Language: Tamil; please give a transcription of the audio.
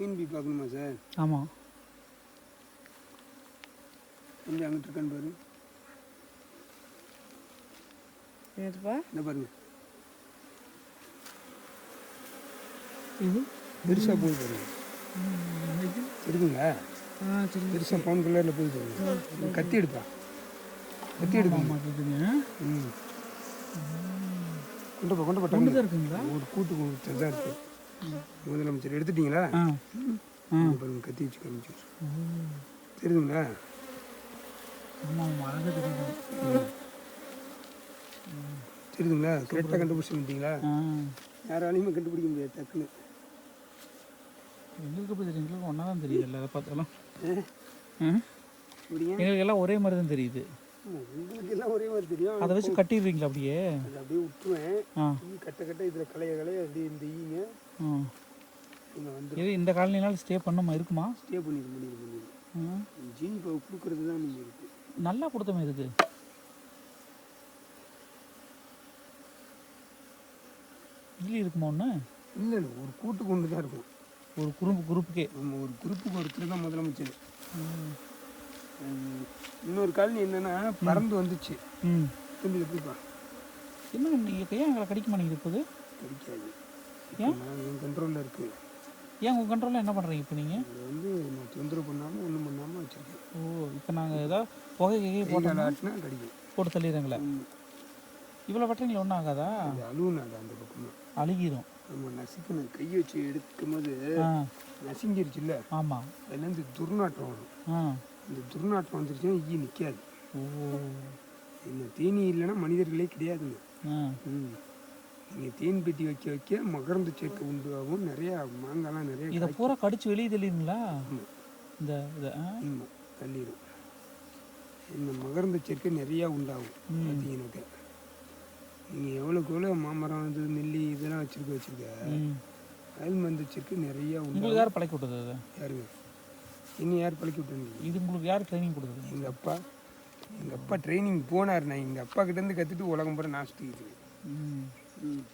குயின் பீ பார்க்கணுமா சார்? ஆமாம் கொஞ்சம் அங்கிட்டு இருக்கான்னு பாரு என்னதுப்பா இந்த பாருங்க. இது? பெருசாக போய் பாருங்க. இருக்குங்களா? ஆ சரி பெருசாக பவுன் கலரில் போய் பாருங்க. கத்தி எடுப்பா. கத்தி எடுப்பா. ஆமாம் இருக்குதுங்க ம். கொண்டு போ கொண்டு தான் இருக்குங்களா ஒரு கூட்டு கொடுத்தது தான் இருக்கு. முதலமைச்சர் எடுத்துட்டீங்களா? பாருங்க கத்தி வச்சு காமிச்சு தெரியுதுங்களா? தெரியுதுங்களா? கரெக்டாக கண்டுபிடிச்சு வந்துட்டீங்களா யாராலையுமே கண்டுபிடிக்க முடியாது டக்குன்னு. எங்களுக்கு எப்படி தெரியும் ஒன்றா தான் தெரியுது அதை பார்த்தாலும். எங்களுக்கு எல்லாம் ஒரே மாதிரி தான் தெரியுது. உங்களுக்கு எல்லாம் ஒரே மாதிரி தெரியும். அதை வச்சு கட்டிடுறீங்களா அப்படியே? அப்படியே விட்டுருவேன். கட்ட கட்ட இதில் கலைய கலைய அப்படியே இந்த ஈங்க இது இந்த காலனினால ஸ்டே பண்ணமா? இருக்குமா? ஸ்டே பண்ணிடு பண்ணிடு பண்ணிடு. ஜீனி இப்போ கொடுக்குறது தான் நீங்கள் இருக்குது நல்லா கொடுத்தமே இதுக்கு. இட்லி இருக்குமா ஒன்று இல்லை இல்லை ஒரு கூட்டு கொண்டு தான் இருக்கும். ஒரு குறும்பு குரூப்புக்கே ஒரு குரூப்புக்கு ஒருத்தர் தான் முதலமைச்சர். இன்னொரு காலனி என்னன்னா பறந்து வந்துச்சு. ம். திரும்பி எப்படிப்பா? என்ன நீங்கள் ஏன் எங்களை கடிக்க மாட்டேங்குது இப்போது? கிடைக்காது. ஏன்? என் கண்ட்ரோலில் இருக்கு. ஏன் உங்கள் கண்ட்ரோலில் என்ன பண்ணுறீங்க இப்போ நீங்கள் அதை வந்து நான் தொந்தரவு பண்ணாமல் ஒன்றும் பண்ணாமல் வச்சுருக்கேன். ஓ இப்போ நாங்கள் ஏதாவது புகை கிகை போட்டு கைகால் ஆட்டினா கடிக்கும். போட்டு தள்ளிடுறீங்களே. இவ்வளோ வெட்டுறீங்களா ஒன்றும் ஆகாதா? அது அழுவுனாங்க அந்த பக்கமாக அழுகிரும். நம்ம நசுக்கணும் கை வச்சு எடுக்கும்போது ஆ. நசுங்கிருச்சுல்ல? ஆமாம் அதுலேருந்து துர்நாற்றம் வரும். ஆ. இந்த துர்நாற்றம் வந்துருச்சுன்னா ஈ நிற்காது இந்த தேனி இல்லைன்னா மனிதர்களே கிடையாதுங்க. ம். நீங்கள் தேன் பெட்டி வைக்க வைக்க மகரந்த சேர்க்கை உண்டாகும் நிறையா மாங்காய்லாம் நிறைய இதை பூரா கடிச்சு வெளியே தள்ளிடுங்களா? இந்த இதை தள்ளிடும். இந்த மகரந்த சேர்க்கை நிறையா உண்டாகும். பார்த்தீங்கன்னாக்க. நீங்கள் எவ்வளோக்கு எவ்வளோ மாமரம் இது நெல்லி இதெல்லாம் வச்சுருக்க வச்சுருக்க. அயல் மருந்து சேர்க்கை நிறையா உங்களுக்கு யார் பழக்கி விட்டது அது? யாருங்க? இன்னும் யார் பழக்கி விட்டுருந்தீங்க இது உங்களுக்கு யார் ட்ரைனிங் கொடுத்தது? எங்கள் அப்பா எங்கள் அப்பா ட்ரைனிங் போனார் நான். எங்கள் அப்பா கிட்டேருந்து கற்றுட்டு உலகம் பூரா நான் சுற்றிக்கிட்டு இருக்கேன். ம். ம்.